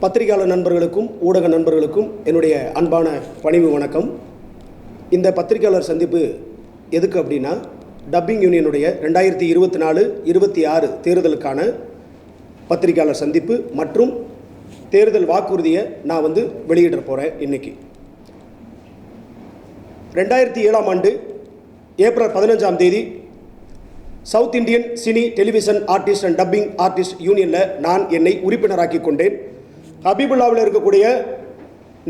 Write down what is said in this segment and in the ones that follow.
பத்திரிகையாளர் நண்பர்களுக்கும் ஊடக நண்பர்களுக்கும் என்னுடைய அன்பான பணிவு வணக்கம். இந்த பத்திரிகையாளர் சந்திப்பு எதுக்கு அப்படின்னா டப்பிங் யூனியனுடைய ரெண்டாயிரத்தி இருபத்தி நாலு இருபத்தி ஆறு தேர்தலுக்கான பத்திரிகையாளர் சந்திப்பு மற்றும் தேர்தல் வாக்குறுதியை நான் வந்து வெளியிட போகிறேன் இன்னைக்கு. ரெண்டாயிரத்தி ஏழாம் ஆண்டு ஏப்ரல் பதினஞ்சாம் தேதி South Indian cine television artist and dubbing artist யூனியனில் நான் என்னை உறுப்பினராக்கி கொண்டேன். ஹபீபுல்லாவில் இருக்கக்கூடிய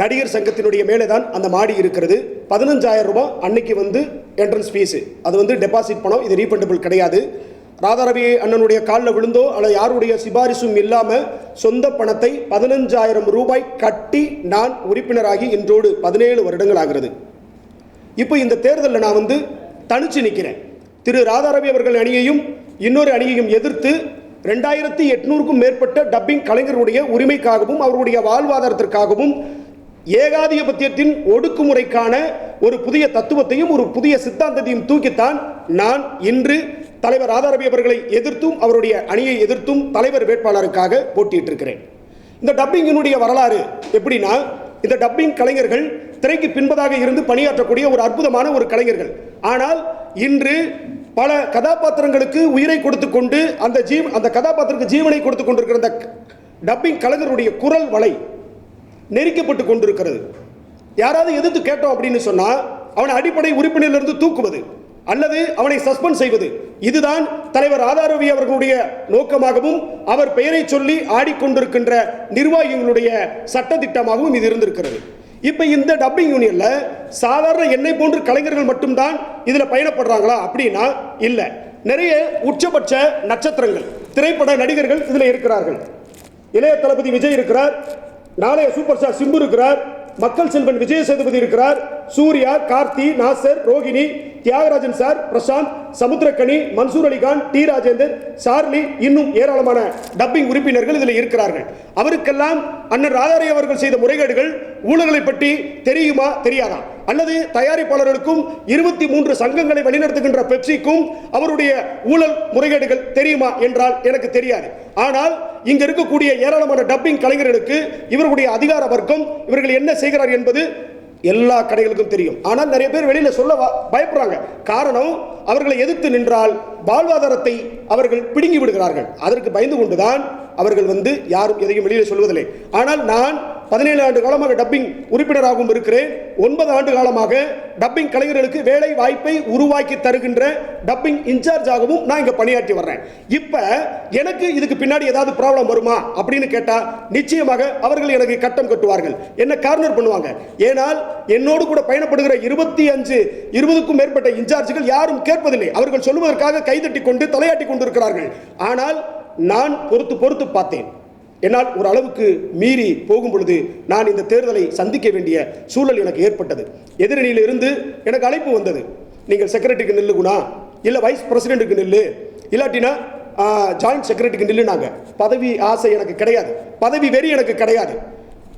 நடிகர் சங்கத்தினுடைய மேலே தான் அந்த மாடி இருக்கிறது. பதினஞ்சாயிரம் ரூபாய் அன்னைக்கு வந்து என்ட்ரன்ஸ் ஃபீஸு அது வந்து டெபாசிட் பணம். இது ரீஃபண்டபிள் கிடையாது. ராதாரவி அண்ணனுடைய காலில் விழுந்தோ அல்லது யாருடைய சிபாரிசும் இல்லாமல் சொந்த பணத்தை பதினஞ்சாயிரம் ரூபாய் கட்டி நான் உறுப்பினராகி இன்றோடு பதினேழு வருடங்கள் ஆகிறது. இப்போ இந்த தேர்தலில் நான் வந்து தனிச்சு நிற்கிறேன் திரு ராதாரவி அவர்கள் அணியையும் இன்னொரு அணியையும் எதிர்த்து ரெண்டாயிரத்தி எட்நூறுக்கும் மேற்பட்ட டப்பிங் கலைஞருடைய உரிமைக்காகவும் அவருடைய வாழ்வாதாரத்திற்காகவும் ஏகாதிபத்தியத்தின் ஒடுக்குமுறைக்கான ஒரு புதிய தத்துவத்தையும் ஒரு புதிய சித்தாந்தத்தையும் தூக்கித்தான் நான் இன்று தலைவர் ஆதாரபி அவர்களை எதிர்த்தும் அவருடைய அணியை எதிர்த்தும் தலைவர் வேட்பாளருக்காக போட்டியிட்டிருக்கிறேன். இந்த டப்பிங்கினுடைய வரலாறு எப்படின்னா இந்த டப்பிங் கலைஞர்கள் திரைக்கு பின்பதாக இருந்து பணியாற்றக்கூடிய ஒரு அற்புதமான ஒரு கலைஞர்கள். ஆனால் இன்று பல கதாபாத்திரங்களுக்கு உயிரை கொடுத்து கொண்டு அந்த ஜீவ அந்த கதாபாத்திரத்துக்கு ஜீவனை கொடுத்து கொண்டிருக்கிற அந்த டப்பிங் கலைஞருடைய குரல் வலை நெரிக்கப்பட்டு கொண்டிருக்கிறது. யாராவது எதிர்த்து கேட்டோம் அப்படின்னு சொன்னால் அவனை அடிப்படை உறுப்பினரிலிருந்து தூக்குவது அல்லது அவனை சஸ்பெண்ட் செய்வது. இதுதான் தலைவர் ஆதாரவி அவர்களுடைய நோக்கமாகவும் அவர் பெயரை சொல்லி ஆடிக்கொண்டிருக்கின்ற நிர்வாகிகளுடைய சட்டத்திட்டமாகவும் இது இருந்திருக்கிறது. இப்போ இந்த டப்பிங் யூனியனில் சாதாரண என்னை போன்ற கலைஞர்கள் மட்டும்தான் இதில் பயணப்படுறாங்களா அப்படின்னா இல்லை. நிறைய உச்சபட்ச நட்சத்திரங்கள் திரைப்பட நடிகர்கள் இதில் இருக்கிறார்கள். இளைய தளபதி விஜய் இருக்கிறார் நாளைய சூப்பர் ஸ்டார் சிம்பு இருக்கிறார் மக்கள் செல்வன் விஜய சேதுபதி இருக்கிறார். Suriya Karthi Nassar Rohini Thiagarajan sir Prashanth Samuthirakani Mansoor Ali Khan T Rajendar Charlie இன்னும் ஏராளமான டப்பிங் உறுப்பினர்கள் இதில் இருக்கிறார்கள். அவருக்கெல்லாம் அண்ணன் ராதாரை அவர்கள் செய்த முறைகேடுகள் ஊழல்களை பற்றி தெரியுமா தெரியாதா? அல்லது தயாரிப்பாளர்களுக்கும் இருபத்தி மூன்று சங்கங்களை வழிநடத்துகின்ற பெப்சிக்கும் அவருடைய ஊழல் முறைகேடுகள் தெரியுமா என்றால் எனக்கு தெரியாது. ஆனால் இங்க இருக்கக்கூடிய ஏராளமான டப்பிங் கலைஞர்களுக்கு இவர்களுடைய அதிகார வர்க்கம் இவர்கள் என்ன செய்கிறார் என்பது எல்லா கடைகளுக்கும் தெரியும். ஆனால் நிறைய பேர் வெளியில சொல்ல பயப்படுறாங்க. காரணம் அவர்களை எதிர்த்து நின்றால் வாழ்வாதாரத்தை அவர்கள் பிடுங்கி விடுகிறார்கள். அதற்கு பயந்து கொண்டுதான் அவர்கள் வந்து யாரும் எதையும் வெளியில சொல்வதில்லை. ஆனால் நான் பதினேழு ஆண்டு காலமாக டப்பிங் உறுப்பினராகவும் இருக்கிறேன். ஒன்பது ஆண்டு காலமாக டப்பிங் கலைஞர்களுக்கு வேலை வாய்ப்பை உருவாக்கி தருகின்ற டப்பிங் இன்சார்ஜாகவும் நான் இங்கே பணியாற்றி வர்றேன். இப்போ எனக்கு இதுக்கு பின்னாடி ஏதாவது ப்ராப்ளம் வருமா அப்படின்னு கேட்டால் நிச்சயமாக அவர்கள் எனக்கு கட்டம் கட்டுவார்கள். என்ன கார்னர் பண்ணுவாங்க? ஏனால் என்னோடு கூட பயணப்படுகிற இருபத்தி அஞ்சு இருபதுக்கும் மேற்பட்ட இன்சார்ஜ்கள் யாரும் கேட்பதில்லை. அவர்கள் சொல்வதற்காக கைதட்டி கொண்டு தலையாட்டி கொண்டிருக்கிறார்கள். ஆனால் நான் பொறுத்து பொறுத்து பார்த்தேன். என்னால் ஒரு அளவுக்கு மீறி போகும் பொழுது நான் இந்த தேர்தலை சந்திக்க வேண்டிய சூழல் எனக்கு ஏற்பட்டது. எதிரணியிலிருந்து எனக்கு அழைப்பு வந்தது. நீங்கள் செக்ரட்டரிக்கு நில்லுகுணா இல்லை வைஸ் பிரசிடென்ட்டுக்கு நில்லு. இல்லாட்டினா ஜாயிண்ட் செக்ரட்டரிக்கு நில்லுனாங்க. பதவி ஆசை எனக்கு கிடையாது. பதவி வெறி எனக்கு கிடையாது.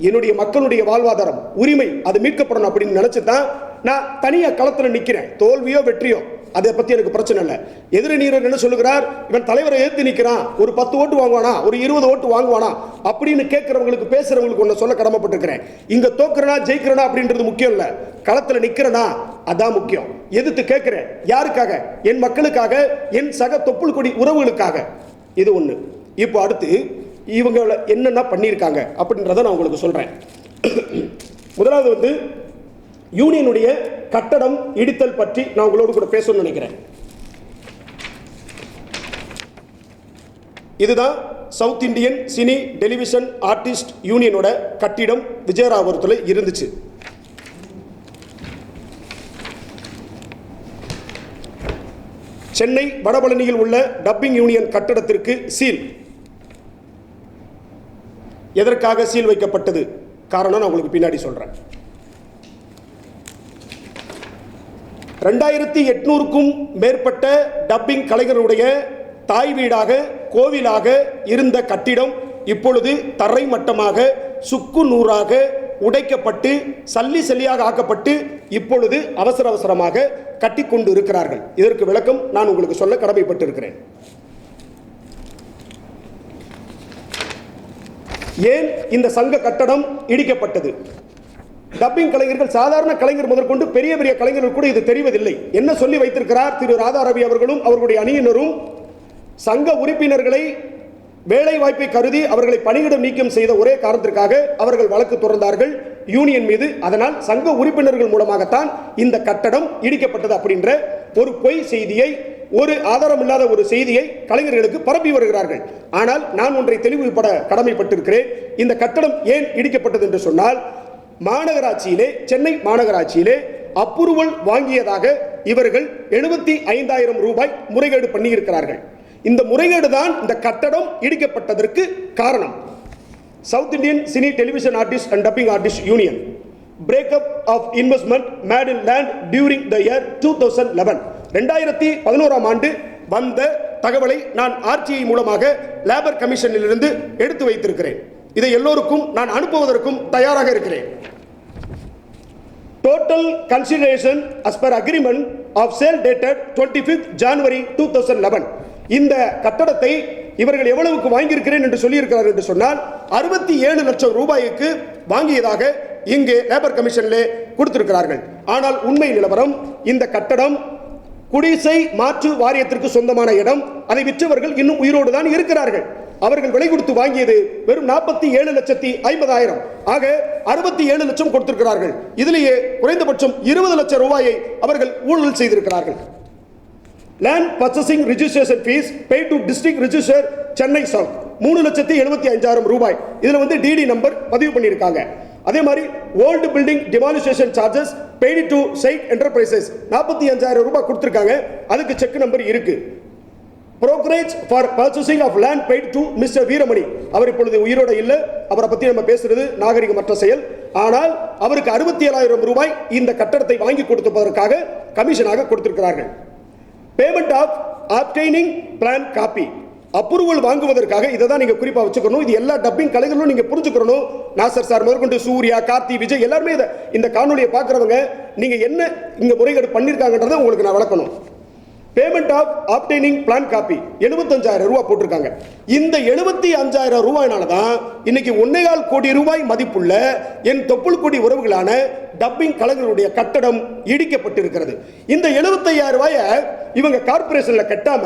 என்னுடைய மக்களுடைய வாழ்வாதாரம் உரிமை அது மீட்கப்படணும் அப்படின்னு நினச்சி தான் நான் தனியாக களத்தில் நிற்கிறேன் தோல்வியோ வெற்றியோ. அதை பற்றி எனக்கு பிரச்சனை இல்லை. எதிரணியர் என்ன சொல்லுகிறார்? இவன் தலைவரை ஏற்றி நிற்கிறான் ஒரு பத்து ஓட்டு வாங்குவானா? ஒரு இருபது ஓட்டு வாங்குவானா? அப்படின்னு கேட்குறவங்களுக்கு பேசுகிறவங்களுக்கு ஒன்று சொல்ல கடமைப்பட்டிருக்கிறேன். இங்கே தோக்குறனா ஜெயிக்கிறனா அப்படின்றது முக்கியம் இல்லை. களத்தில் நிற்கிறனா அதான் முக்கியம். எதிர்த்து கேட்குறேன். யாருக்காக? என் மக்களுக்காக என் சக தொப்புள் கொடி உறவுகளுக்காக. இது ஒன்று இப்போ அடுத்து இவங்க என்னென்ன பண்ணியிருக்காங்க அப்படின்றத நான் உங்களுக்கு சொல்கிறேன் முதலாவது வந்து யூனியனுடைய கட்டடம் இடித்தல் பற்றி நான் உங்களோடு கூட பேசணும்னு நினைக்கிறேன். இதுதான் South Indian cine television artist யூனியனோட கட்டிடம் விஜயராபுரத்தில் இருந்துச்சு. சென்னை வடபழனியில் உள்ள டப்பிங் யூனியன் கட்டடத்திற்கு சீல். எதற்காக சீல் வைக்கப்பட்டது? காரணம் நான் உங்களுக்கு பின்னாடி சொல்கிறேன் ரெண்டாயிரத்தி எட்நூறுக்கும் மேற்பட்ட டப்பிங் கலைஞருடைய தாய் வீடாக கோவிலாக இருந்த கட்டிடம் இப்பொழுது தரை மட்டமாக சுக்கு நூறாக உடைக்கப்பட்டு சல்லி சல்லியாக ஆக்கப்பட்டு இப்பொழுது அவசர அவசரமாக கட்டிக்கொண்டு இருக்கிறார்கள் இதற்கு விளக்கம் நான் உங்களுக்கு சொல்ல கடமைப்பட்டிருக்கிறேன். ஏன் இந்த சங்க கட்டடம் இடிக்கப்பட்டது? டப்பிங் கலைஞர்கள் சாதாரண கலைஞர் முதற்கொண்டு பெரிய பெரிய கலைஞர்கள் கூட இது தெரிவதில்லை. என்ன சொல்லி வைத்திருக்கிறார் திரு ராதா ரவி அவர்களும் அவர்களுடைய அணியினரும்? சங்க உறுப்பினர்களை வேலை வாய்ப்பை கருதி அவர்களை பணியிடம் நீக்கம் செய்த ஒரே காரணத்திற்காக அவர்கள் வழக்கு தொடர்ந்தார்கள். யூனியன் மீது. அதனால் சங்க உறுப்பினர்கள் மூலமாகத்தான் இந்த கட்டடம் இடிக்கப்பட்டது அப்படின்ற ஒரு பொய் செய்தியை ஒரு ஆதாரம் இல்லாத ஒரு செய்தியை கலைஞர்களுக்கு பரப்பி வருகிறார்கள். ஆனால் நான் ஒன்றை தெளிவுபட கடமைப்பட்டிருக்கிறேன். இந்த கட்டடம் ஏன் இடிக்கப்பட்டது என்று சொன்னால் மாநகராட்சியிலே சென்னை மாநகராட்சியிலே அப்ரூவல் வாங்கியதாக இவர்கள் எழுபத்தி ஐந்தாயிரம் ரூபாய் முறைகேடு பண்ணியிருக்கிறார்கள். இந்த முறைகேடு தான் இந்த கட்டடம் இடிக்கப்பட்டதற்கு காரணம். South Indian cine television artist and dubbing artist union breakup of investment made in land during the year two thousand eleven ரெண்டாயிரத்தி பதினோராம் ஆண்டு வந்த தகவலை நான் ஆர்டிஐ மூலமாக லேபர் கமிஷனிலிருந்து எடுத்து வைத்திருக்கிறேன். இதை எல்லோருக்கும் நான் அனுப்புவதற்கும் தயாராக இருக்கிறேன். Total consideration as per agreement of sale dated twenty fifth January two thousand eleven இந்த கட்டடத்தை இவர்கள் எவ்வளவுக்கு வாங்கியிருக்கிறேன் என்று சொல்லியிருக்கிறார் என்று சொன்னால் அறுபத்தி ஏழு லட்சம் ரூபாய்க்கு வாங்கியதாக இங்கு லேபர் கமிஷனில் கொடுத்திருக்கிறார்கள். ஆனால் உண்மை நிலவரம் இந்த கட்டடம் குடிசை மாற்று வாரியத்திற்கு சொந்தமான இடம். அதை விற்றவர்கள் இன்னும் உயிரோடு தான் இருக்கிறார்கள். அவர்கள் விலை கொடுத்து வாங்கியது வெறும் நாற்பத்தி ஏழு லட்சத்தி ஐம்பதாயிரம். ஆக அறுபத்தி ஏழு லட்சம் கொடுத்திருக்கிறார்கள். இதிலேயே குறைந்தபட்சம் இருபது லட்சம் ரூபாயை அவர்கள் ஊழல் செய்திருக்கிறார்கள். Land purchasing registration fee pay to district register Chennai south மூணு லட்சத்தி எழுபத்தி அஞ்சாயிரம் ரூபாய். இதில் வந்து டிடி நம்பர் பதிவு பண்ணியிருக்காங்க. அதே மாதிரி old building demolition charges paid to site enterprises நாற்பத்தி அஞ்சாயிரம் ரூபாய் கொடுத்துருக்காங்க. அதுக்கு செக் நம்பர் இருக்குது brokerage for purchasing of land paid to mister Veeramani அவர் இப்பொழுது உயிரோட இல்லை. அவரை பற்றி நம்ம பேசுறது நாகரிகமற்ற செயல். ஆனால் அவருக்கு அறுபத்தி ஏழாயிரம் ரூபாய் இந்த கட்டடத்தை வாங்கி கொடுத்துப்பதற்காக கமிஷனாக கொடுத்திருக்கிறார்கள். Payment of obtaining plan copy approval வாங்குவதற்காக இதை தான் நீங்கள் குறிப்பாக வச்சுக்கணும். இது எல்லா டப்பிங் கலைகளும் நீங்கள் புரிஞ்சுக்கணும். நாசர் சார் முதற்கொண்டு சூர்யா கார்த்தி விஜய் எல்லாருமே இதை இந்த காணொலியை பார்க்குறவங்க நீங்கள் என்ன இங்கே முறைகேடு பண்ணியிருக்காங்கன்றதை உங்களுக்கு நான் விளக்கணும். Payment of obtaining plan copy எழுபத்தஞ்சாயிரம் ரூபாய் போட்டிருக்காங்க. இந்த எழுபத்தி அஞ்சாயிரம் ரூபாயினால தான் இன்னைக்கு ஒன்னேகால் கோடி ரூபாய் மதிப்புள்ள என் தொப்புள் கொடி உறவுகளான டப்பிங் கலைஞருடைய கட்டடம் இடிக்கப்பட்டிருக்கிறது. இந்த எழுபத்தையாயிரம் ரூபாயை இவங்க கார்பரேஷனில் கட்டாம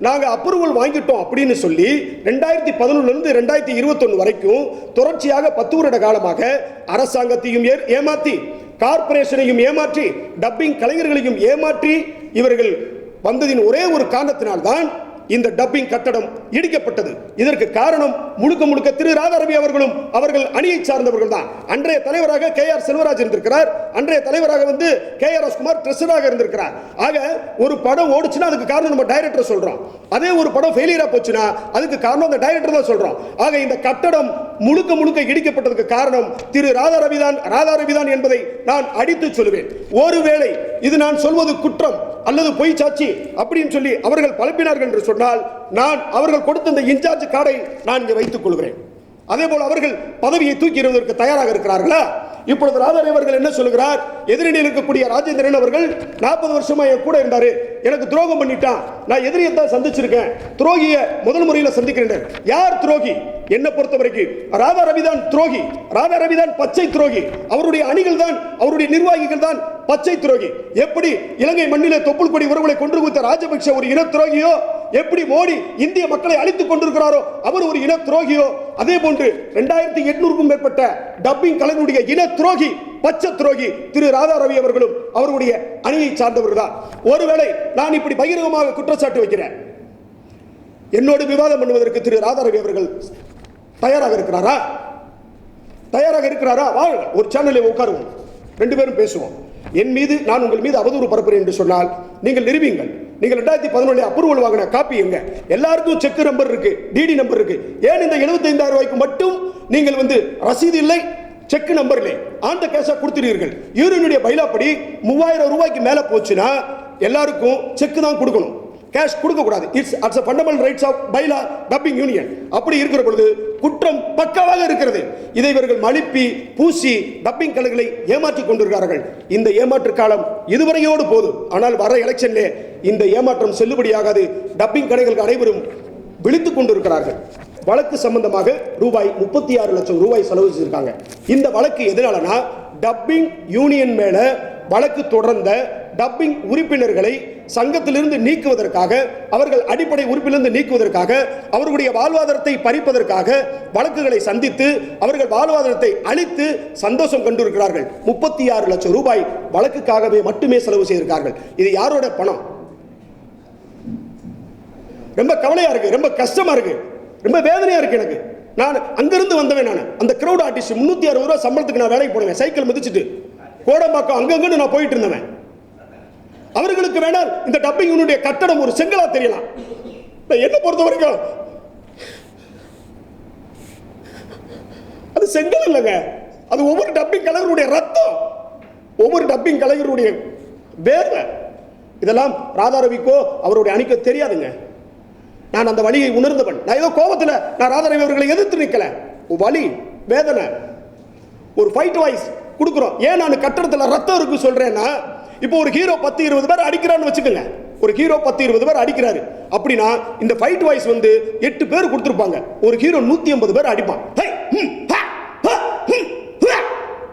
நாங்கள் அப்ரூவல் வாங்கிட்டோம் அப்படின்னு சொல்லி ரெண்டாயிரத்தி பதினொன்னுலேருந்து ரெண்டாயிரத்தி இருபத்தொன்று வரைக்கும் தொடர்ச்சியாக பத்து வருட காலமாக அரசாங்கத்தையும் ஏ- ஏமாற்றி கார்ப்பரேஷனையும் ஏமாற்றி டப்பிங் கலைஞர்களையும் ஏமாற்றி இவர்கள் வந்ததின் ஒரே ஒரு காரணத்தினால்தான் இந்த டப்பிங் கட்டடம் இடிக்கப்பட்டது. இதற்கு காரணம் முழுக்க முழுக்க திரு ராதாரவி அவர்களும் அவர்கள் அணியை சார்ந்தவர்கள் தான் அன்றைய தலைவராக கே ஆர் செல்வராஜ் இருந்திருக்கிறார். அன்றைய தலைவராக வந்து கே ஆர் எஸ்குமார் ட்ரெஸராக இருந்திருக்கிறார். ஆக ஒரு படம் ஓடுச்சுன்னா அதுக்கு காரணம் நம்ம டைரக்டர் சொல்றோம். அதே ஒரு படம் ஃபெயிலியரா போச்சுன்னா அதுக்கு காரணம் அந்த டைரக்டர் தான் சொல்றோம். ஆக இந்த கட்டடம் முழுக்க முழுக்க இடிக்கப்பட்டதுக்கு காரணம் திரு ராதா ரவிதான் ராதா ரவிதான் என்பதை நான் அடித்து சொல்லுவேன். ஒருவேளை இது நான் சொல்வது குற்றம் அல்லது பொய் சாட்சி அப்படின்னு சொல்லி அவர்கள் பழப்பினார்கள் என்று சொன்னால் நான் அவர்கள் கொடுத்த இந்த இன்சார்ஜ் கார்டை நான் இங்கே வைத்துக் கொள்கிறேன். அதே போல் அவர்கள் பதவியை தூக்கி எறிவதற்கு தயாராக இருக்கிறார்களா? இப்பொழுது ராதாரவி அவர்கள் என்ன சொல்லுகிறார் எதிரணியில் இருக்கக்கூடிய ராஜேந்திரன் அவர்கள் நாற்பது வருஷமா என் கூட இருந்தாரு. எனக்கு துரோகம் பண்ணிட்டான். நான் எதிரியை தான் சந்திச்சிருக்கேன். துரோகிய முதல் முறையில் சந்திக்கிறேன். யார் துரோகி? என்ன பொறுத்த வரைக்கும் ராதா ரவி தான் துரோகி. ராதா ரவி தான் பச்சை துரோகி. அவருடைய அணிகள் தான் அவருடைய நிர்வாகிகள் தான் பச்சை துரோகி. எப்படி இலங்கை மண்ணிலே தொப்புள் கொடி உறவுகளை கொண்டு கொடுத்த ராஜபக்ஷ ஒரு இன துரோகியோ எப்படி மோடி இந்திய மக்களை அழித்துக் கொண்டிருக்கிறாரோ அவர் ஒரு இன துரோகியோ? அதே போன்று ரெண்டாயிரத்தி எட்நூறுக்கும் மேற்பட்ட டப்பிங் கலைஞருடைய இன துரோகி பச்சை துரோகி திரு ராதா ரவி அவர்களும் அவருடைய அணியை சார்ந்தவர்கள் தான் ஒருவேளை நான் இப்படி பகிரங்கமாக குற்றச்சாட்டு வைக்கிறேன். என்னோடு விவாதம் பண்ணுவதற்கு திரு ராதா ரவி அவர்கள் தயாராக இருக்கிறாரா? தயாராக இருக்கிறாரா? வாங்க ஒரு சேனலில் உட்காருவோம். ரெண்டு பேரும் பேசுவோம். என் மீது நான் உங்கள் மீது அவதூறு பரப்புறேன் என்று சொன்னால் நீங்கள் நிரூபிங்கள் நீங்கள் ரெண்டாயிரத்தி பதினொன்று அப்ரூவல் வாங்கின காப்பி எங்க? எல்லாருக்கும் செக் நம்பர் இருக்கு டிடி நம்பர் இருக்கு. ஏன் இந்த 75000 ரூபாய்க்கு மட்டும் நீங்கள் வந்து ரசீது இல்லை? செக் நம்பர் இல்லை. ஆண்ட கேஷா கொடுத்துறீர்கள் யூரியனுடைய பைலாப்படி மூவாயிரம் ரூபாய்க்கு மேல போச்சுன்னா எல்லாருக்கும் செக் தான் கொடுக்கணும். கேஷ் கொடுக்கக்கூடாது. It's as fundamental rights of bylaw dubbing union அப்படி இருக்கிற பொழுது குற்றம் பக்காவாக இருக்கிறது. இதை இவர்கள் மழுப்பி பூசி டப்பிங் கலைகளை ஏமாற்றி கொண்டிருக்கிறார்கள். இந்த ஏமாற்று காலம் இதுவரையோடு போதும். ஆனால் வர எலெக்ஷன்லே இந்த ஏமாற்றம் செல்லுபடியாகாது. டப்பிங் கடைகள் அனைவரும் விழித்துக் கொண்டிருக்கிறார்கள். வழக்கு சம்பந்தமாக ரூபாய் முப்பத்தி ஆறு லட்சம் ரூபாய் செலவு செஞ்சிருக்காங்க இந்த வழக்கு எதனாலனா டப்பிங் யூனியன் மேல வழக்கு தொடர்ந்த டப்பிங் உறுப்பினர்களை சங்கத்திலிருந்து நீக்குவதற்காக அவர்கள் அடிப்படை உறுப்பிலிருந்து நீக்குவதற்காக அவர்களுடைய வாழ்வாதாரத்தை பறிப்பதற்காக வழக்குகளை சந்தித்து அவர்கள் வாழ்வாதாரத்தை அழித்து சந்தோஷம் கண்டிருக்கிறார்கள். முப்பத்தி ஆறு லட்சம் ரூபாய் வழக்குக்காகவே மட்டுமே செலவு செய்திருக்கார்கள் இது யாரோட பணம்? ரொம்ப கவலையா இருக்கு ரொம்ப கஷ்டமா இருக்கு ரொம்ப வேதனையா இருக்கு எனக்கு. நான் அங்கிருந்து வந்தவன் நான். அந்த கிரௌட் ஆர்டிஸ்ட் முன்னூத்தி அறுபது ரூபா சம்பளத்துக்கு நான் வேலைக்கு போடுவேன் சைக்கிள் மிதிச்சிட்டு கோடம்பாக்கம் அங்கங்கன்னு நான் போயிட்டு இருந்தவன். அவர்களுக்கு வேணால் இந்த டப்பிங் யூனிட்டுடைய கட்டடம் ஒரு செங்கலா தெரியலாம். நான் என்ன பொறுத்த வரைக்கும் அது செங்கல் இல்லைங்க. அது ஒவ்வொரு டப்பிங் கலைஞருடைய ரத்தம். ஒவ்வொரு டப்பிங் கலைஞருடைய வேர்வை. இதெல்லாம் ராதாரவிக்கோ அவருடைய அணிக்கோ தெரியாதுங்க. நான் அந்த வழியை உணர்ந்தவன். நான் ஏதோ கோபத்தில் நான் ராதாரவி அவர்களை எதிர்த்து நிற்கல வழி வலி வேதனை. ஒரு ஃபைட் வாய்ஸ் கொடுக்குறோம். ஏன் நான் கட்டடத்தில் ரத்தம் இருக்கு சொல்றேன்னா இப்போ ஒரு ஹீரோ பத்து இருபது பேர் அடிக்கிறான்னு வச்சுக்கோங்க. ஒரு ஹீரோ பத்து இருபது பேர் அடிக்கிறாரு. அப்படின்னா இந்த ஃபைட் வாய்ஸ் வந்து எட்டு பேர் கொடுத்துருப்பாங்க. ஒரு ஹீரோ நூத்தி ஐம்பது பேர் அடிப்பான்.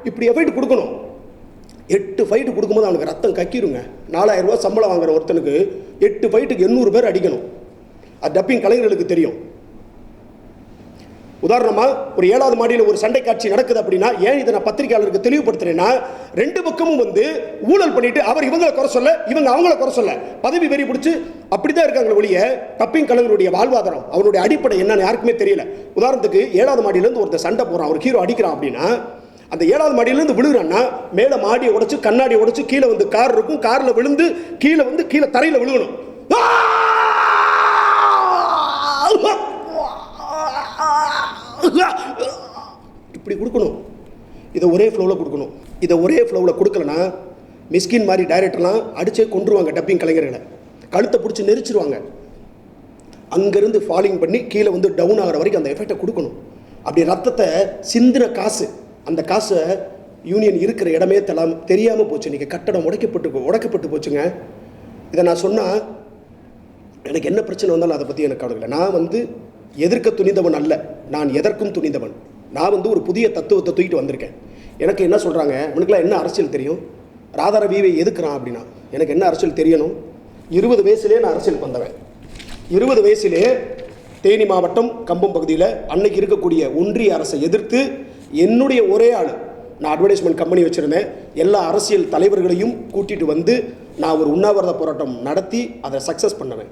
இப்படி எஃபைட் கொடுக்கணும். எட்டு ஃபைட்டு கொடுக்கும்போது அவனுக்கு ரத்தம் கக்கிருங்க. நாலாயிரம் ரூபா சம்பளம் வாங்குற ஒருத்தனுக்கு எட்டு ஃபைட்டுக்கு எண்ணூறு பேர் அடிக்கணும். அது டப்பிங் கலைஞர்களுக்கு தெரியும். உதாரணமாக ஒரு ஏழாவது மாடியில் ஒரு சண்டை காட்சி நடக்குது அப்படின்னா ஏன் இதை நான் பத்திரிகையாளருக்கு தெளிவுபடுத்துறேன்னா ரெண்டு பக்கமும் வந்து ஊழல் பண்ணிட்டு அவர் இவங்களை குறை சொல்ல இவங்க அவங்கள குறை சொல்ல பதவி வெறி அப்படி அப்படிதான் இருக்காங்க ஒழிய கப்பிங் கலைஞருடைய வாழ்வாதாரம் அவருடைய அடிப்படை என்னன்னு யாருக்குமே தெரியல. உதாரணத்துக்கு ஏழாவது மாடியிலேருந்து ஒருத்தர் சண்டை போகிறான் ஒரு ஹீரோ அடிக்கிறான் அப்படின்னா அந்த ஏழாவது மாடியிலேருந்து விழுகிறான்னா மேலே மாடியை உடைச்சு கண்ணாடியை உடைச்சு கீழே வந்து கார் இருக்கும் காரில் விழுந்து கீழே வந்து கீழே தரையில் விழுகணும். இப்படி கொடுக்கணும். இதை ஒரே ஃப்ளோவில் கொடுக்கணும். இதை ஒரே ஃப்ளோவில் கொடுக்கலனா மிஸ்கின் மாதிரி டைரக்டர்லாம் அடிச்சே கொண்டுருவாங்க டப்பிங் கலைஞர்களை. கழுத்தை பிடிச்சி நெரிச்சிருவாங்க. அங்கேருந்து ஃபாலிங் பண்ணி கீழே வந்து டவுன் ஆகிற வரைக்கும் அந்த எஃபெக்டை கொடுக்கணும். அப்படி ரத்தத்தை சிந்தின காசு அந்த காசை யூனியன் இருக்கிற இடமே தெலாம் தெரியாமல் போச்சு. இன்றைக்கி கட்டடம் உடைக்கப்பட்டு உடைக்கப்பட்டு போச்சுங்க. இதை நான் சொன்னால் எனக்கு என்ன பிரச்சனை வந்தாலும் அதை பற்றி எனக்கு கவலை நான் வந்து எதிர்க்க துணிந்தவன் அல்ல. நான் எதற்கும் துணிந்தவன். நான் வந்து ஒரு புதிய தத்துவத்தை தூக்கிட்டு வந்திருக்கேன். எனக்கு என்ன சொல்கிறாங்க உனக்குலாம் என்ன அரசியல் தெரியும்? ராதாரவியை எதுக்குறான் அப்படின்னா எனக்கு என்ன அரசியல் தெரியணும்? இருபது வயசுலேயே நான் அரசியலுக்கு வந்தவன். இருபது வயசுலேயே தேனி மாவட்டம் கம்பம் பகுதியில் அன்னைக்கு இருக்கக்கூடிய ஒன்றிய அரசை எதிர்த்து என்னுடைய ஒரே ஆள் நான் அட்வர்டைஸ்மெண்ட் கம்பெனி வச்சுருந்தேன். எல்லா அரசியல் தலைவர்களையும் கூட்டிகிட்டு வந்து நான் ஒரு உண்ணாவிரத போராட்டம் நடத்தி அதை சக்ஸஸ் பண்ணுவேன்.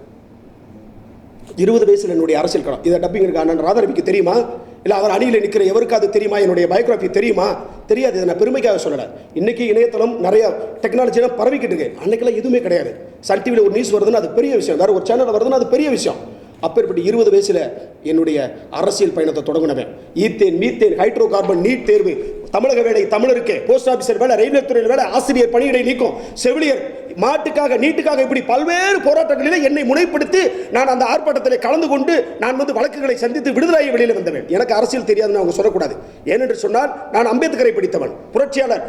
இருபது வயசில் என்னுடைய அரசியல் களம். இதை டப்பிங் இருக்க? அண்ணன் ராதாரவிக்கு தெரியுமா? இல்லை அவர் அணியில் நிற்கிற எவருக்கு அது தெரியுமா? என்னுடைய பயோகிராஃபி தெரியுமா? தெரியாது இதை நான் பெருமைக்காக சொல்லலை. இன்றைக்கி இணையதளம் நிறைய டெக்னாலஜிலாம் பரவிக்கிட்டு இருக்கு. அன்றைக்கெல்லாம் எதுவுமே கிடையாது. சன் டிவியில் ஒரு நியூஸ் வருதுன்னா அது பெரிய விஷயம். வேறு ஒரு சேனல் வருதுன்னா அது பெரிய விஷயம். அப்பேற்பட்ட இருபது வயசில் என்னுடைய அரசியல் பயணத்தை தொடங்கினவன். Ethane methane hydro carbon NEET தேர்வு. தமிழக வேலை தமிழருக்கே. போஸ்ட் ஆஃபீஸர் வேலை ரயில்வே துறையில் வேலை ஆசிரியர் பணியிடை நீக்கம். செவிலியர் மாட்டுக்காக நீட்டுக்காக இப்படி பல்வேறு போராட்டங்களிலே என்னை முனைப்படுத்தி நான் அந்த ஆர்ப்பாட்டத்தில் கலந்து கொண்டு நான் வந்து வழக்குகளை சந்தித்து விடுதலை வெளியில் வந்தவன். எனக்கு அரசியல் தெரியாதுன்னு அவங்க சொல்லக்கூடாது. ஏனென்று சொன்னால் நான் அம்பேத்கரை படித்தவன் புரட்சியாளர்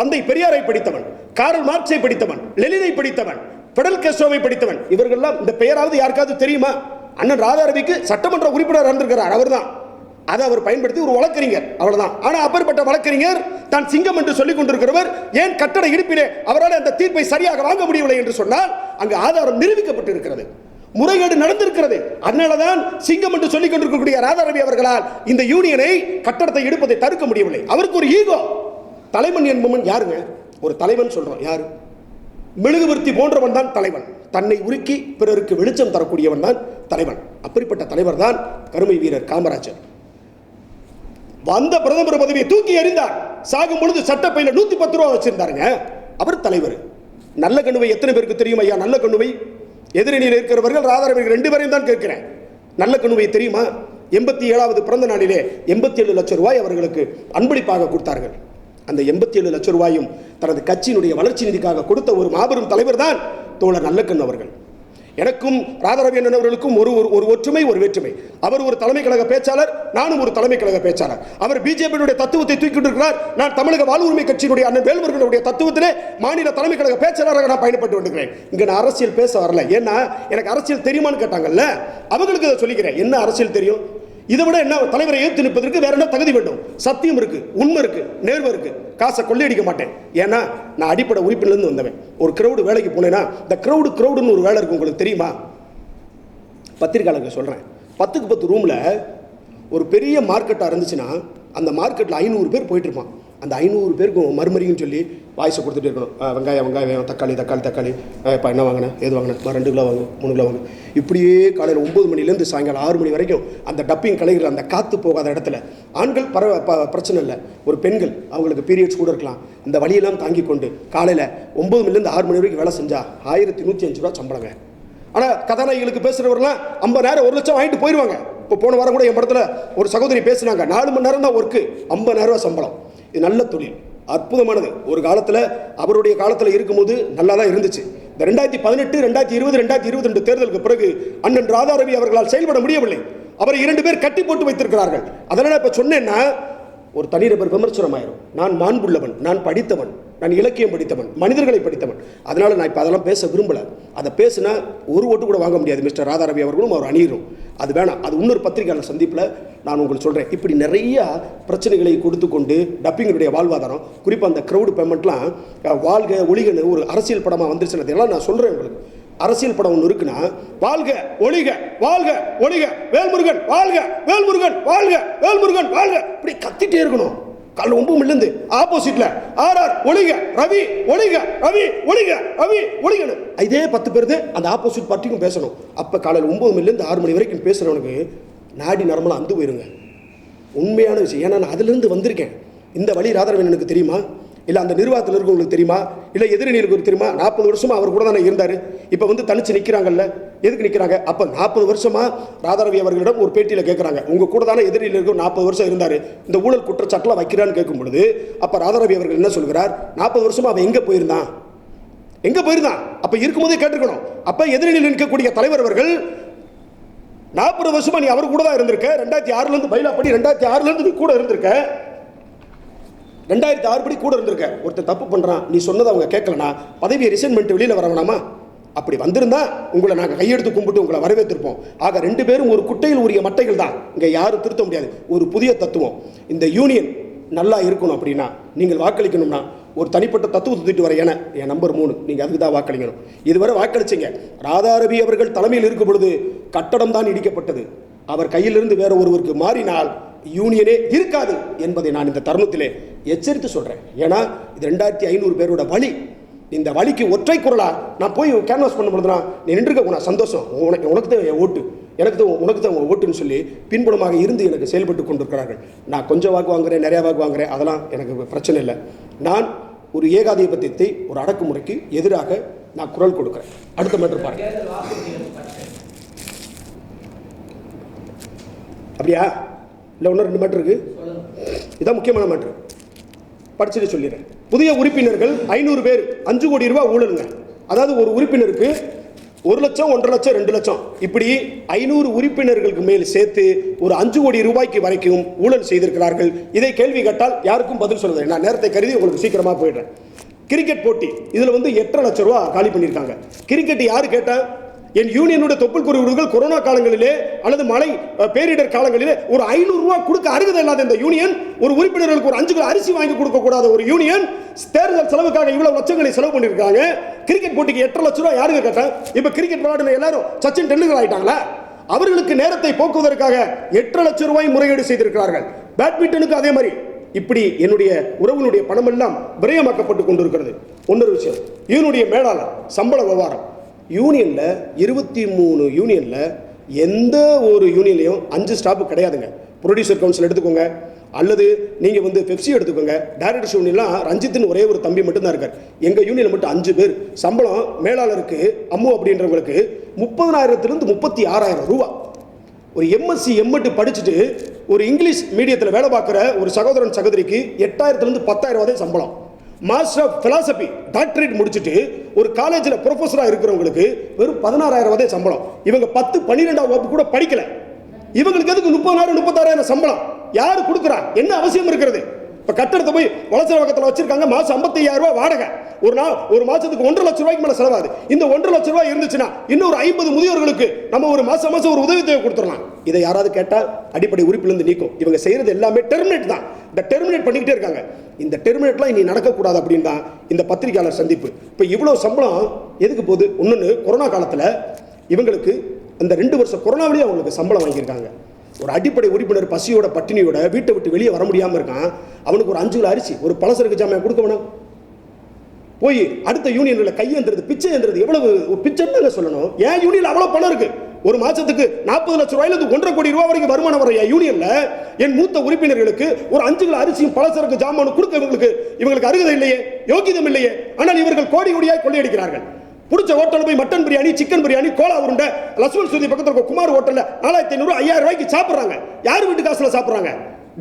தந்தை பெரியாரை படித்தவன் காரல் மார்க்ஸை படித்தவன் லலிதை படித்தவன் பெடல் கெஸ்டோவை படித்தவன். இவர்கள்லாம் இந்த பெயராவது யாருக்காவது தெரியுமா? அண்ணன் ராதாரவிக்கு சட்டமன்ற உறுப்பினர் இருந்திருக்கிறார் அவர்தான். அதை அவர் பயன்படுத்தி ஒரு வழக்கறிஞர். அவ்வளவுதான். ஆனால் அப்பேற்பட்ட வழக்கறிஞர் தான் சிங்கம் என்று சொல்லிக் கொண்டிருக்கிறவர். ஏன் கட்டட இடிப்பிலே அவரால் அந்த தீர்ப்பை சரியாக வாங்க முடியவில்லை என்று சொன்னால் அங்கு ஆதாரம் நிரூபிக்கப்பட்டு இருக்கிறது முறைகேடு நடந்திருக்கிறது. அதனாலதான் சிங்கம் என்று சொல்லிக் கொண்டிருக்கக்கூடிய ராதாரவி அவர்களால் இந்த யூனியனை கட்டடத்தை எடுப்பதை தடுக்க முடியவில்லை. அவருக்கு ஒரு ஈகோ. தலைவன் என்பவன் யாருங்க? ஒரு தலைவன் சொல்றோம் யாரு? மெழுகுவர்த்தி போன்றவன் தான் தலைவன். தன்னை உருக்கி பிறருக்கு வெளிச்சம் தரக்கூடியவன் தான் தலைவன். அப்படிப்பட்ட தலைவர் தான் கருமை வீரர் காமராஜர். வந்த பிரதமர் பதவியை தூக்கி எறிந்தார். சாகும் பொழுது சட்டப்பையில் நூத்தி பத்து ரூபா வச்சிருந்தாருங்க. அவர் தலைவர். நல்ல கண்ணுவை எத்தனை பேருக்கு தெரியும் ஐயா? நல்ல கண்ணுவை. எதிரணியில் இருக்கிறவர்கள் ராதாரவர்கள் ரெண்டு பேரையும் தான் கேட்கிறேன். நல்ல கண்ணுவை தெரியுமா? எண்பத்தி ஏழாவது பிறந்த நாளிலே எண்பத்தி ஏழு லட்சம் ரூபாய் அவர்களுக்கு அன்பளிப்பாக கொடுத்தார்கள். அந்த எண்பத்தி ஏழு லட்சம் ரூபாயும் தனது கட்சியினுடைய வளர்ச்சி நிதிக்காக கொடுத்த ஒரு மாபெரும் தலைவர் தான் தோழர் நல்லக்கண் அவர்கள். எனக்கும் ராதாரவியன் அவர்களுக்கும் ஒரு ஒரு ஒரு ஒற்றுமை ஒரு வேற்றுமை. அவர் ஒரு தலைமை கழக பேச்சாளர் நானும் ஒரு தலைமை கழக பேச்சாளர். அவர் பிஜேபியுடைய தத்துவத்தை தூக்கிட்டு இருக்கிறார். நான் தமிழக வாழ்வுரிமை கட்சியினுடைய அண்ணன் வேல்முருகனுடைய தத்துவத்திலே மாநில தலைமை கழக பேச்சாளராக நான் பயணப்பட்டு வந்துக்கிறேன் இங்கே நான் அரசியல் பேச வரல. ஏன்னா எனக்கு அரசியல் தெரியுமான்னு கேட்டாங்கல்ல? அவங்களுக்கு அதை சொல்லிக்கிறேன். என்ன அரசியல் தெரியும்? இதை விட என்ன தலைவரை ஏற்று நிற்பதற்கு வேற என்ன தகுதி வேண்டும்? சத்தியம் இருக்கு உண்மை இருக்கு நேர்வு இருக்கு. காசை கொள்ளையடிக்க மாட்டேன். ஏன்னா நான் அடிப்படை உறுப்பினர்லேருந்து வந்தவன். ஒரு கிரௌடு வேலைக்கு போனேன்னா இந்த கிரௌடு கிரௌடுன்னு ஒரு வேலை இருக்கு உங்களுக்கு தெரியுமா? பத்திரிக்கையாளருக்கு சொல்கிறேன் பத்துக்கு பத்து ரூமில் ஒரு பெரிய மார்க்கெட்டாக இருந்துச்சுன்னா அந்த மார்க்கெட்டில் ஐநூறு பேர் போயிட்டுருப்பான் அந்த ஐநூறு பேருக்கும் மறுமறியும் சொல்லி வாய்ஸை கொடுத்துட்டு இருக்கணும். வெங்காயம் வெங்காயம் தக்காளி தக்காளி தக்காளி. இப்போ என்ன வாங்கினேன் ஏது வாங்கினேன் ரெண்டு கிலோ வாங்க மூணு கிலோ வாங்க. இப்படியே காலையில் ஒம்பது மணிலேருந்து சாயங்காலம் ஆறு மணி வரைக்கும் அந்த டப்பிங் கலைகள் அந்த காற்று போகாத இடத்துல ஆண்கள் பர ப- பிரச்சனை இல்லை. ஒரு பெண்கள் அவங்களுக்கு பீரியட்ஸ் கூட இருக்கலாம். இந்த வழியெல்லாம் தாங்கி கொண்டு காலையில் ஒம்பது மணிலேருந்து ஆறு மணி வரைக்கும் வேலை செஞ்சால் ஆயிரத்தி நூற்றி அஞ்சு ரூபா சம்பளங்க. ஆனால் கதாநாயகிகளுக்கு ஐம்பது நேரம் ஒரு லட்சம் வாங்கிட்டு போயிடுவாங்க இப்போ போன வாரம் கூட என் படத்தில் ஒரு சகோதரி பேசுனாங்க நாலு மணி நேரம் தான் ஒர்க்கு ஐம்பது நேரம் சம்பளம். இது நல்ல தொழில். அற்புதமானது. ஒரு காலத்தில் அவருடைய காலத்தில் இருக்கும்போது நல்லா தான் இருந்துச்சு. இந்த ரெண்டாயிரத்தி பதினெட்டு ரெண்டாயிரத்தி இருபது ரெண்டாயிரத்தி இருபத்தி ரெண்டு தேர்தலுக்கு பிறகு அண்ணன் ராதாரவி அவர்களால் செயல்பட முடியவில்லை. அவரை இரண்டு பேர் கட்டி போட்டு வைத்திருக்கிறார்கள். அதனால் இப்போ சொன்னேன்னா ஒரு தனிநபர் விமர்சனமாயிரும். நான் மாண்புள்ளவன் நான் படித்தவன். நான் இலக்கியம் படித்தவன் மனிதர்களை படித்தவன். அதனால் நான் இப்போ அதெல்லாம் பேச விரும்பலை. அதை பேசினா ஒரு ஓட்டு கூட வாங்க முடியாது மிஸ்டர் ராதாரவி அவர்களும் அவர் அணியிரும் அது வேணாம். அது இன்னொரு பத்திரிகையாளர் சந்திப்பில் நான் உங்களுக்கு சொல்கிறேன் இப்படி நிறைய பிரச்சனைகளை கொடுத்து கொண்டு டப்பிங்களுடைய வாழ்வாதாரம் குறிப்பாக அந்த க்ரௌடு பேமெண்ட்லாம் வாழ்க ஒளிகன்னு ஒரு அரசியல் படமாக வந்துருச்சுன்னு அதெல்லாம் நான் சொல்கிறேன் உங்களுக்கு. அரசியல் படம் ஒன்று இருக்குன்னா வாழ்க ஒளிக வாழ்க ஒளிக வேல்முருகன் வாழ்க வேல்முருகன் வாழ்க வேல்முருகன் வாழ்க இப்படி கத்திட்டே இருக்கணும். காலைல ஒன்பது மணிலேருந்து ஆப்போசிட்ல ஆர் ஆர் ஒளிக ரவி ஒளிக ரவி ஒளிக ரவி ஒளிகன்னு இதே பத்து பேர் அந்த ஆப்போசிட் பார்ட்டிக்கும் பேசணும். அப்போ காலையில் ஒம்பது மணிலேருந்து ஆறு மணி வரைக்கும் பேசுகிறவனுக்கு நாடி நரம்பலாம் அந்து போயிருங்க. உண்மையான விஷயம். ஏன்னா நான் அதுலேருந்து வந்திருக்கேன். இந்த வழி ராதாரவன் எனக்கு தெரியுமா? இல்லை அந்த நிர்வாகத்தில் இருக்கவங்களுக்கு தெரியுமா? இல்லை எதிரணிகளுக்கு தெரியுமா? நாற்பது வருஷமா அவர் கூட தானே இருந்தார். இப்போ வந்து தனிச்சு நிற்கிறாங்கல்ல எதுக்கு நிற்கிறாங்க அப்போ நாற்பது வருஷமாக ராதாரவி அவர்களிடம் ஒரு பேட்டியில் கேட்குறாங்க உங்கள் கூட தானே எதிரில் இருக்கும் நாற்பது வருஷம் இருந்தார். இந்த ஊழல் குற்றச்சாட்டில் வைக்கிறான்னு கேட்கும் பொழுது அப்போ ராதாரவி அவர்கள் என்ன சொல்கிறார் நாற்பது வருஷமாக அவன் எங்கே போயிருந்தான்? எங்கே போயிருந்தான்? அப்போ இருக்கும்போதே கேட்டிருக்கணும். அப்போ எதிரணியில் நிற்கக்கூடிய தலைவர் அவர்கள் நாற்பது வருஷமாக நீ அவர் கூட தான் இருந்திருக்க. ரெண்டாயிரத்தி ஆறுலேருந்து பயிலாப்படி ரெண்டாயிரத்தி ஆறுலேருந்து நீ கூட இருந்திருக்க. ரெண்டாயிரத்தி ஆறு படி கூட இருந்திருக்க. ஒருத்தன் தப்பு பண்ணுறான் நீ சொன்னதை அவங்க கேட்கலனா பதவியை ரிசைன் பண்ணிட்டு வெளியில் வரவனாமா? அப்படி வந்திருந்தா உங்களை நாங்கள் கையெடுத்து கும்பிட்டு உங்களை வரவேற்றிருப்போம். ஆக ரெண்டு பேரும் ஒரு குட்டையில் உரிய மட்டைகள் தான். இங்கே யாரும் திருத்த முடியாது. ஒரு புதிய தத்துவம். இந்த யூனியன் நல்லா இருக்கணும் அப்படின்னா நீங்கள் வாக்களிக்கணும்னா ஒரு தனிப்பட்ட தத்துவத்தை தூக்கிட்டு வர என என் நம்பர் மூணு. நீங்கள் அதுக்கு தான் வாக்களிக்கணும். இதுவரை வாக்களிச்சிங்க. ராதாரவி அவர்கள் தலைமையில் இருக்கும் பொழுது கட்டடம் தான் இடிக்கப்பட்டது. அவர் கையிலிருந்து வேற ஒருவருக்கு மாறினால் யூனியனே இருக்காது என்பதை நான் இந்த தருணத்திலே எச்சரித்து சொல்கிறேன் ஏன்னா இது ரெண்டாயிரத்தி ஐநூறு பேரோட வழி. இந்த வழிக்கு ஒற்றை குரலா நான் போய் கேன்வாஸ் பண்ண பொழுதுனா நீ நின்றுக்க உனக்கு சந்தோஷம் உனக்கு உனக்கு தான் என் ஓட்டு. எனக்கு தான் உனக்கு தான் உன் ஓட்டுன்னு சொல்லி பின்புலமாக இருந்து எனக்கு செயல்பட்டு கொண்டிருக்கிறார்கள். நான் கொஞ்சம் வாக்கு வாங்குறேன் நிறையா வாக்கு வாங்குறேன் அதெல்லாம் எனக்கு பிரச்சனை இல்லை. நான் ஒரு ஏகாதிபத்தியத்தை ஒரு அடக்குமுறைக்கு எதிராக நான் குரல் கொடுக்குறேன். அடுத்த மேட்டர் பாருங்க. அப்படியா? இல்லை இன்னும் ரெண்டு மேட்ரு இருக்குது இதான் முக்கியமான மேட்ரு படிச்சுட்டு சொல்லிடுறேன். புதிய உறுப்பினர்கள் ஐநூறு பேர் அஞ்சு கோடி ரூபா ஊழலுங்க. அதாவது ஒரு உறுப்பினருக்கு ஒரு லட்சம் ஒன்றரை லட்சம் ரெண்டு லட்சம். இப்படி ஐநூறு உறுப்பினர்களுக்கு மேல் சேர்த்து ஒரு அஞ்சு கோடி ரூபாய்க்கு வரைக்கும் ஊழல் செய்திருக்கிறார்கள். இதை கேள்வி கேட்டால் யாருக்கும் பதில் சொல்லுது நான் நேரத்தை கருதி உங்களுக்கு சீக்கிரமாக போயிடுறேன். கிரிக்கெட் போட்டி இதில் வந்து எட்டரை லட்சம் ரூபா காலி பண்ணியிருக்காங்க. கிரிக்கெட் யார் கேட்டால் என் யூனியனுடைய தொப்புள் குருவிடுகள் கொரோனா காலங்களிலே அல்லது மழை பேரிடர் காலங்களிலே ஒரு ஐநூறு ரூபாய் கொடுக்க அருகதை இல்லாத இந்த யூனியன் ஒரு உறுப்பினர்களுக்கு ஒரு அஞ்சு கிலோ அரிசி வாங்கி கொடுக்க கூடாத ஒரு யூனியன் தேர்தல் செலவுக்காக இவ்வளவு லட்சங்களை செலவு பண்ணியிருக்காங்க. கிரிக்கெட் போட்டிக்கு எட்டரை லட்ச ரூபாய் யாருங்க கேட்டேன் இப்ப கிரிக்கெட் விளையாடுன எல்லாரும் சச்சின் டெண்டுல்கர் ஆயிட்டாங்களா? அவர்களுக்கு நேரத்தை போக்குவதற்காக எட்டரை லட்சம் ரூபாய் முறையீடு செய்திருக்கிறார்கள். பேட்மிண்டனுக்கு அதே மாதிரி. இப்படி என்னுடைய உறவினுடைய பணமெல்லாம் விரயமாக்கப்பட்டு கொண்டிருக்கிறது. இன்னொரு விஷயம் இவனுடைய மேலாளர் சம்பள விவகாரம். யூனியனில் இருபத்தி மூணு யூனியனில் எந்த ஒரு யூனியன்லையும் அஞ்சு ஸ்டாப்பு கிடையாதுங்க. ப்ரொடியூசர் கவுன்சில் எடுத்துக்கோங்க. அல்லது நீங்கள் வந்து பெப்சி எடுத்துக்கோங்க. டைரக்டர்ஸ் யூனியன்லாம் ரஞ்சித்துன்னு ஒரே ஒரு தம்பி மட்டும்தான் இருக்கார். எங்கள் யூனியனில் மட்டும் அஞ்சு பேர். சம்பளம் மேலாளருக்கு அம்மு அப்படின்றவங்களுக்கு முப்பதனாயிரத்துலேருந்து முப்பத்தி ஆறாயிரம் ரூபா. ஒரு எம்எஸ்சி எம்எட்டு படிச்சுட்டு ஒரு இங்கிலீஷ் மீடியத்தில் வேலை பார்க்குற ஒரு சகோதரன் சகோதரிக்கு எட்டாயிரத்துலேருந்து பத்தாயிரம் ரூபாய் தான் சம்பளம். மாஸ்டர் ஆஃப் ஃபிலாசபி டாக்டரேட் முடிச்சுட்டு ஒரு காலேஜில் ப்ரொஃபஸராக இருக்கிறவங்களுக்கு வெறும் பதினாறாயிரம் ரூபாய் சம்பளம். இவங்க பத்து பன்னிரெண்டாம் வகுப்பு கூட படிக்கல. இவங்களுக்கு எதுக்கு முப்பதாயிரம் முப்பத்தாறாயிரம் சம்பளம்? யார் கொடுக்குறா? என்ன அவசியம் இருக்கிறது? இப்போ கட்டடத்தை போய் வளசர பக்கத்தில் வச்சிருக்காங்க. மாதம் ஐம்பத்தி ரூபாய் வாடகை. ஒரு நாள் ஒரு மாசத்துக்கு ஒன்றரை லட்ச ரூபாய்க்கு மேல செலவாது இந்த ஒன்றரை லட்சம் ரூபாய் இருந்துச்சுன்னா இன்னொரு ஐம்பது முதியோர்களுக்கு நம்ம ஒரு மாசம் மாசம் ஒரு உதவித்தொகை கொடுத்துடலாம். இதை யாராவது கேட்டால் அடிப்படை உறுப்பிலிருந்து நீக்கும். இவங்க செய்யறது எல்லாமே டெர்மினேட் தான். இந்த டெர்மினேட் பண்ணிக்கிட்டே இருக்காங்க. இந்த டெர்மினேட்லாம் இனி நடக்கக்கூடாது அப்படின்னு தான் இந்த பத்திரிகையாளர் சந்திப்பு. இப்போ இவ்வளோ சம்பளம் எதுக்கு போகுது? ஒன்றுன்னு கொரோனா காலத்தில் இவங்களுக்கு அந்த ரெண்டு வருஷம் கொரோனாவிலேயே அவங்களுக்கு சம்பளம் வாங்கியிருக்காங்க. ஒரு அடிப்படை உறுப்பினர் பசியோட பட்டினியோட வீட்டை விட்டு வெளியே வர முடியாமல் இருக்கான். அவனுக்கு ஒரு அஞ்சு கிலோ அரிசி ஒரு பலசரக்கு ஜாமான் கொடுக்க போய் அடுத்த யூனியன்ல கையேந்துறது பிச்சை ஏந்துறது எவ்வளவு பிச்சைன்னு சொல்லணும். ஏன் யூனியன் அவ்வளவு பணம் இருக்கு? ஒரு மாசத்துக்கு நாற்பது லட்சம் ரூபாயில இருந்து ஒன்றரை கோடி ரூபாய் வரைக்கும் வருமானம் வர யூனியன்ல என் மூத்த உறுப்பினர்களுக்கு ஒரு அஞ்சு கிலோ அரிசியும் பலசரக்கு ஜாமானும் கொடுக்க இவங்களுக்கு இவங்களுக்கு அருகதை இல்லையே யோகிதம் இல்லையே. ஆனால் இவர்கள் கோடி கோடியாய் கொள்ளையடிக்கிறார்கள். பிடிச்ச ஹோட்டல் போய் மட்டன் பிரியாணி சிக்கன் பிரியாணி கோலா உருண்டை லட்சுமண் சுதி பக்கத்தில் இருக்க குமார் ஹோட்டலில் நாலாயிரத்தி ஐநூறு ஐயாயிரம் ரூபாய்க்கு சாப்பிட்றாங்க. யார் வீட்டு காசுல சாப்பிட்றாங்க?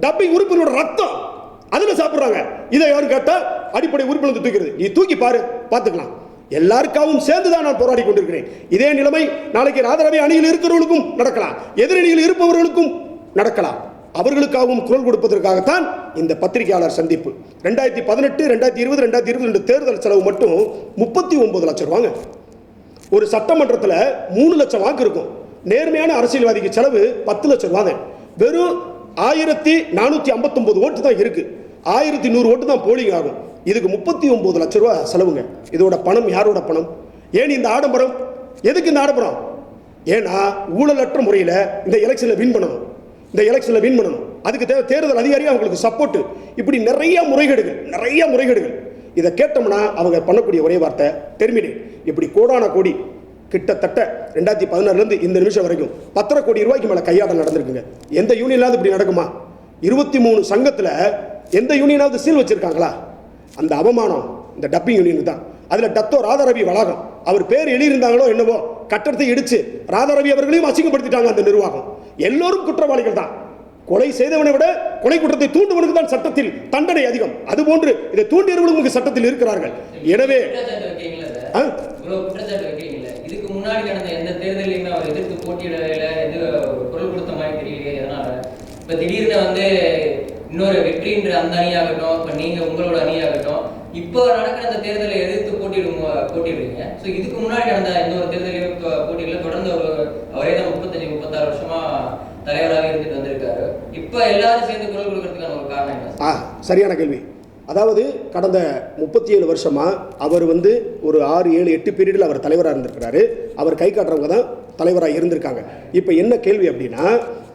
டப்பிங் உறுப்பினரோட ரத்தம். அதில் சாப்பிட்றாங்க. இதை யாரும் கேட்டால் அடிப்படை உறுப்பினர் தூக்கிறது. நீ தூக்கி பாரு பார்த்துக்கலாம். எல்லாருக்காகவும் சேர்ந்து தான் நான் போராடி கொண்டிருக்கிறேன். இதே நிலைமை நாளைக்கு ராதரவை அணியில் இருக்கிறவர்களுக்கும் நடக்கலாம். எதிரணியில் இருப்பவர்களுக்கும் நடக்கலாம். அவர்களுக்காகவும் குரல் கொடுப்பதற்காகத்தான் இந்த பத்திரிகையாளர் சந்திப்பு. ரெண்டாயிரத்தி பதினெட்டு ரெண்டாயிரத்தி இருபது ரெண்டாயிரத்தி இருபது ரெண்டு தேர்தல் செலவு மட்டும் முப்பத்தி ஒன்பது லட்சம் ரூபாங்க. ஒரு சட்டமன்றத்தில் மூணு லட்சம் வாக்கு இருக்கும். நேர்மையான அரசியல்வாதிக்கு செலவு பத்து லட்சம் ரூபாங்க. வெறும் ஆயிரத்தி நானூற்றி ஐம்பத்தொம்போது ஓட்டு தான் இருக்குது ஆயிரத்தி நூறு ஓட்டு தான் போலிங் ஆகும். இதுக்கு முப்பத்தி ஒம்பது லட்ச ரூபா செலவுங்க. இதோட பணம் யாரோட பணம்? ஏன் இந்த ஆடம்பரம்? எதுக்கு இந்த ஆடம்பரம்? ஏன்னா ஊழலற்ற முறையில் இந்த எலெக்ஷனில் வின் பண்ணணும். இந்த எலெக்ஷனில் வின் பண்ணணும். அதுக்கு தேவை தேர்தல் அதிகாரி அவங்களுக்கு சப்போர்ட் இப்படி நிறைய முறைகேடுகள் நிறைய முறைகேடுகள். இதை கேட்டோம்னா அவங்க பண்ணக்கூடிய ஒரே வார்த்தை டெர்மினேட் இப்படி கோடான கோடி கிட்டத்தட்ட ரெண்டாயிரத்தி பதினாறுலேருந்து இந்த நிமிஷம் வரைக்கும் பத்தரை கோடி ரூபாய்க்கு மேலே கையாடல் நடந்திருக்குங்க. எந்த யூனியனாவது இப்படி நடக்குமா? இருபத்தி மூணு சங்கத்தில் எந்த யூனியனாவது சீல் வச்சுருக்காங்களா? அந்த அவமானம் இந்த டப்பிங் யூனியன் தான். அதில் டத்தோ ராதாரவி வளாகம். அவர் பேர் எழுதியிருந்தாங்களோ என்னவோ கட்டடத்தை இடித்து ராதாரவி அவர்களையும் அசிங்கப்படுத்திட்டாங்க அந்த நிர்வாகம். எல்லோரும் குற்றவாளிகள் தான். கொலை செய்தவனை விட கொலை குற்றத்தை தூண்டுவனுக்கு தான் சட்டத்தில் தண்டனை அதிகம். அதுபோன்று இதை தூண்டியவர்களும் சட்டத்தில் இருக்கிறார்கள். எனவே ஆ? இதுக்கு முன்னாடி நடந்த எந்த தேர்தலையுமே அவர் எதிர்த்து போட்டியிடல எது குரல் கொடுத்த மாதிரி தெரியலையே அதனால இப்போ திடீர்னு வந்து இன்னொரு வெற்றின்ற அந்த அணியாகட்டும் இப்ப நீங்க உங்களோட அணியாகட்டும் இப்போ நடக்கிற அந்த தேர்தலை எதிர்த்து போட்டியிடும் போட்டியிடுறீங்க ஸோ இதுக்கு முன்னாடி நடந்த எந்த ஒரு தேர்தலையும் இப்போ போட்டியிடல. தொடர்ந்து ஒரு அவரே தான் முப்பத்தஞ்சு முப்பத்தாறு வருஷமா தலைவராக இருந்துட்டு வந்திருக்காரு. இப்போ எல்லாரும் சேர்ந்து குரல் கொடுக்கறதுக்கான ஒரு காரணம் என்ன? சரியான கேள்வி. அதாவது கடந்த முப்பத்தி ஏழு வருஷமாக அவர் வந்து ஒரு ஆறு ஏழு எட்டு பீரியடில் அவர் தலைவராக இருந்திருக்கிறாரு. அவர் கை காட்டுறவங்க தான் தலைவராக இருந்திருக்காங்க. இப்போ என்ன கேள்வி அப்படின்னா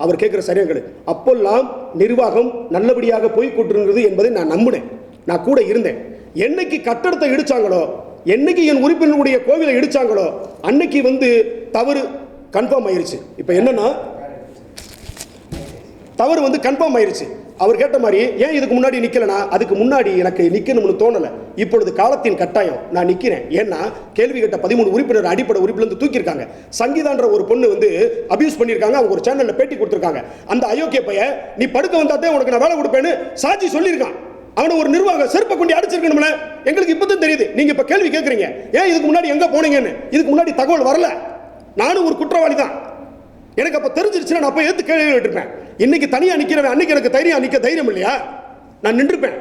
அவர் கேட்குற சரியாக அப்போல்லாம் நிர்வாகம் நல்லபடியாக போய் கொண்டிருந்தது என்பதை நான் நம்பினேன். நான் கூட இருந்தேன். என்னைக்கு கட்டடத்தை இடிச்சாங்களோ என்னைக்கு என் உறுப்பினருடைய கோவிலை இடிச்சாங்களோ அன்னைக்கு வந்து தவறு கன்ஃபார்ம் ஆயிடுச்சு இப்போ என்னன்னா தவறு வந்து கன்ஃபார்ம் ஆயிடுச்சு அவர் கேட்ட மாதிரி ஏன் இதுக்கு முன்னாடி நிற்கலனா அதுக்கு முன்னாடி எனக்கு நிற்கணும்னு தோணலை. இப்பொழுது காலத்தின் கட்டாயம். நான் நிற்கிறேன் ஏன்னா கேள்வி கேட்ட பதிமூணு உறுப்பினர் அடிப்படை உறுப்பிலிருந்து தூக்கியிருக்காங்க. சங்கீதான்ற ஒரு பொண்ணு வந்து அபியூஸ் பண்ணியிருக்காங்க. அவங்க ஒரு சேனலில் பேட்டி கொடுத்துருக்காங்க. அந்த அயோக்கிய பையன் நீ படுக்க வந்தாதே உனக்கு நான் வேலை கொடுப்பேன்னு சாட்சி சொல்லியிருக்கான். அவனை ஒரு நிர்வாகம் செருப்பை கொண்டு அடிச்சிருக்கணும்ல. எங்களுக்கு இப்பதான் தெரியுது. நீங்க இப்ப கேள்வி கேட்குறீங்க ஏன் இதுக்கு முன்னாடி எங்க போனீங்கன்னு? இதுக்கு முன்னாடி தகவல் வரல. நானும் ஒரு குற்றவாளி தான். எனக்கு அப்போ தெரிஞ்சிருச்சுன்னா நான் அப்போ ஏற்று கேள்வி விட்டுருப்பேன் இன்னைக்கு தனியாக நிற்கிறவன் அன்னைக்கு எனக்கு தைரியம் நிற்க தைரியம் இல்லையா? நான் நின்றுப்பேன்.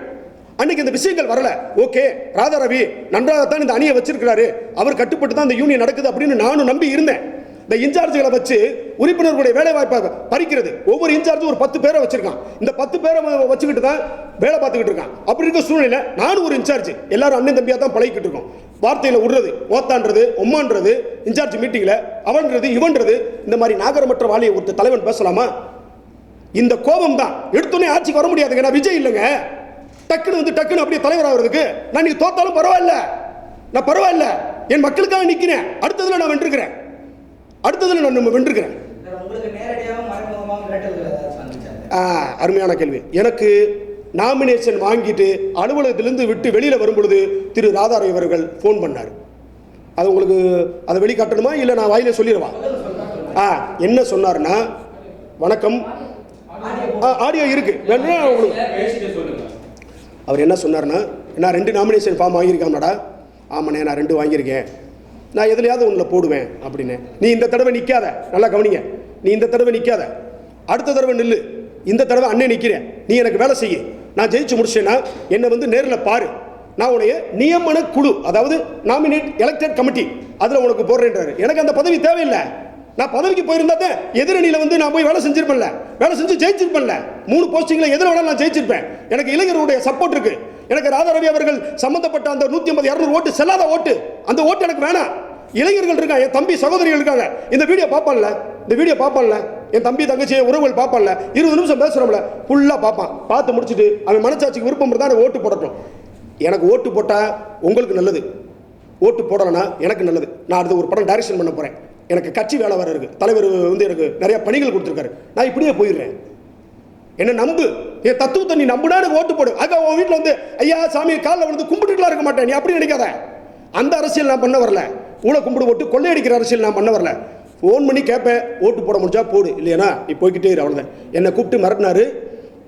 அன்னைக்கு இந்த விஷயங்கள் வரல. ஓகே ராதாரவி நன்றாகத்தான் இந்த அணியை வச்சிருக்கிறாரு. அவர் கட்டுப்பட்டு தான் இந்த யூனியன் நடக்குது அப்படின்னு நானும் நம்பி இருந்தேன். இந்த இன்சார்ஜுகளை வச்சு உறுப்பினர்களுடைய வேலை வாய்ப்பை பறிக்கிறது. ஒவ்வொரு இன்சார்ஜும் ஒரு பத்து பேரை வச்சிருக்கான். இந்த பத்து பேரை வச்சுக்கிட்டு தான் வேலை பார்த்துக்கிட்டு இருக்கான். அப்படி இருக்க சூழ்நிலை நானும் ஒரு இன்சார்ஜ். எல்லாரும் அண்ணன் தம்பியாக தான் பழகிக்கிட்டு இருக்கோம். வார்த்தையில் விடுறது ஓத்தான்றது ஒம்மான்றது இன்சார்ஜ் மீட்டிங்கில் அவன்றது இவன்றது இந்த மாதிரி நாகரமற்ற வாலியை ஒருத்தர் தலைவன் பேசலாமா? இந்த கோபம் தான். எடுத்தோடனே ஆட்சிக்கு வர முடியாதுங்க. நான் விஜய் இல்லைங்க. டக்குன்னு வந்து டக்குன்னு அப்படியே தலைவர் ஆகிறதுக்கு நான் நீ தோத்தாலும் பரவாயில்ல. நான் பரவாயில்ல. என் மக்களுக்காக நிற்கிறேன் அடுத்ததில் நான் வென்றுக்கிறேன். அடுத்ததுல நான் நம்ம வென்றுக்கிறேன். அருமையான கேள்வி. எனக்கு நாமினேஷன் வாங்கிட்டு அலுவலகத்திலிருந்து விட்டு வெளியில் வரும்பொழுது திரு ராதாராய் அவர்கள் ஃபோன் பண்ணார். அது உங்களுக்கு அதை வெளிக்காட்டணுமா? இல்லை நான் வாயிலே சொல்லிடுவா? ஆ என்ன சொன்னார்னா வணக்கம். ஆடியோ இருக்கு. வேணும்னா உங்களுக்கு. அவர் என்ன சொன்னார்னா நான் ரெண்டு நாமினேஷன் ஃபார்ம் வாங்கியிருக்காமடா ஆமாண்ணே நான் ரெண்டு வாங்கியிருக்கேன். நான் எதுலையாவது ஒன்றில் போடுவேன் அப்படின்னு. நீ இந்த தடவை நிற்காத நல்லா கவனிங்க. நீ இந்த தடவை நிற்காத அடுத்த தடவை நில்லு. இந்த தடவை அண்ணன் நிற்கிறேன் நீ எனக்கு வேலை செய்ய. நான் ஜெயிச்சு முடிச்சேன்னா என்னை வந்து நேரில் பாரு. நான் உன்னைய நியமன குழு அதாவது நாமினேட் எலெக்டட் கமிட்டி அதில் உனக்கு போடுறேன்றாரு. எனக்கு அந்த பதவி தேவையில்லை. நான் பதவிக்கு போயிருந்தா தான் எதிரணியில் வந்து நான் போய் வேலை செஞ்சிருப்பேன்ல. வேலை செஞ்சு ஜெயிச்சிருப்பேன்ல. மூணு போஸ்டிங்கில் எதிர வேலை நான் ஜெயிச்சிருப்பேன். எனக்கு இளைஞருடைய சப்போர்ட் இருக்குது எனக்கு ராதாரவி அவர்கள் சம்பந்தப்பட்ட அந்த நூற்றி ஐம்பது இரநூறு ஓட்டு செல்லாத ஓட்டு அந்த ஓட்டு எனக்கு வேணாம். இளைஞர்கள் இருக்காங்க என் தம்பி சகோதரிகள் இருக்காங்க. இந்த வீடியோ பார்ப்பான்ல? இந்த வீடியோ பார்ப்பான்ல? என் தம்பி தங்கச்சி உறவுகள் பார்ப்பான்ல? இருபது நிமிஷம் பேசுகிறோம்ல ஃபுல்லாக பார்ப்பான். பார்த்து முடிச்சுட்டு அவன் மனசாட்சிக்கு விருப்பம் இருந்தால் எனக்கு ஓட்டு போடட்டும். எனக்கு ஓட்டு போட்டால் உங்களுக்கு நல்லது. ஓட்டு போடலைன்னா எனக்கு நல்லது. நான் அடுத்து ஒரு படம் டைரக்ஷன் பண்ண போகிறேன் எனக்கு கட்சி வேலை வர இருக்குது தலைவர் வந்து எனக்கு நிறையா பணிகள் கொடுத்துருக்காரு. நான் இப்படியே போயிடுறேன். என்ன நம்பு? என் தத்துவத்தை நீ நம்புனா எனக்கு ஓட்டு போடு. அக்கா உன் வீட்டில் வந்து ஐயா சாமி காலில் விழுந்து கும்பிட்டுலாம் இருக்க மாட்டேன். நீ அப்படி நினைக்காத. அந்த அரசியல் நான் பண்ண வரல. ஊழல் கும்பிடு போட்டு கொள்ளையடிக்கிற அரசியல் நான் பண்ண வரல. ஃபோன் பண்ணி கேட்பேன் ஓட்டு போட முடிஞ்சா போடு. இல்லையா நீ போய்கிட்டே இரு அவ்வளோதான் என்னை கூப்பிட்டு மிரட்டினாரு.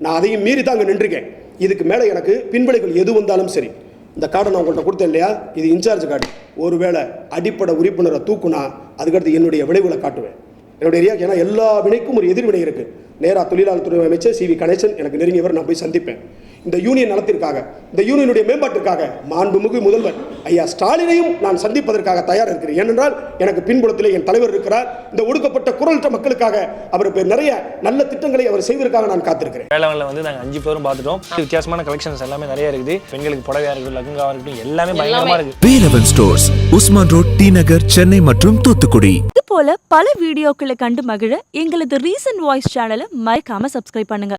நான் அதையும் மீறி தான் அங்கே நின்றுருக்கேன். இதுக்கு மேலே எனக்கு பின்விளைகள் எது வந்தாலும் சரி. இந்த கார்டை நான் உங்கள்கிட்ட கொடுத்தேன் இல்லையா? இது இன்சார்ஜ் கார்டு. ஒருவேளை அடிப்படை உறுப்பினரை தூக்குனா அதுக்கடுத்து என்னுடைய விளைவுகளை காட்டுவேன். என்னுடைய ஏரியா ஏன்னா எல்லா வினைக்கும் ஒரு எதிர்வினை இருக்குது நேரா தொழிலாளர் துறை அமைச்சர் சி வி கணேசன் எனக்கு நெருங்கியவர் நான் போய் சந்திப்பேன். இந்த யூனியன் நலத்திற்காக இந்த யூனியனுடைய மேம்பாட்டிற்காக மாண்புமிகு முதல்வர் ஐயா ஸ்டாலினையும் நான் சந்திப்பதற்காக தயார் இருக்கிறேன். ஏனென்றால் எனக்கு பின்புலத்திலே என் தலைவர் இருக்கிறார். இந்த ஒடுக்கப்பட்ட குரலற்ற மக்களுக்காக அவர் நிறைய நல்ல திட்டங்களை அவர் செய்வதற்காக நான் காத்திருக்கிறேன். வேளாண்ல வந்து நாங்கள் அஞ்சு பேரும் பார்த்துட்டோம். வித்தியாசமான கலெக்ஷன்ஸ் எல்லாமே நிறைய இருக்குது. பெண்களுக்கு புடவையா இருக்குது லகுங்காவா இருக்கட்டும் எல்லாமே பயங்கரமா இருக்கு. Velavan stores Usman road T Nagar Chennai மற்றும் தூத்துக்குடி. இது போல பல வீடியோக்களை கண்டு மகிழ எங்களது ரீசன்ட் வாய்ஸ் சேனலை மறக்காம சப்ஸ்கிரைப் பண்ணுங்க.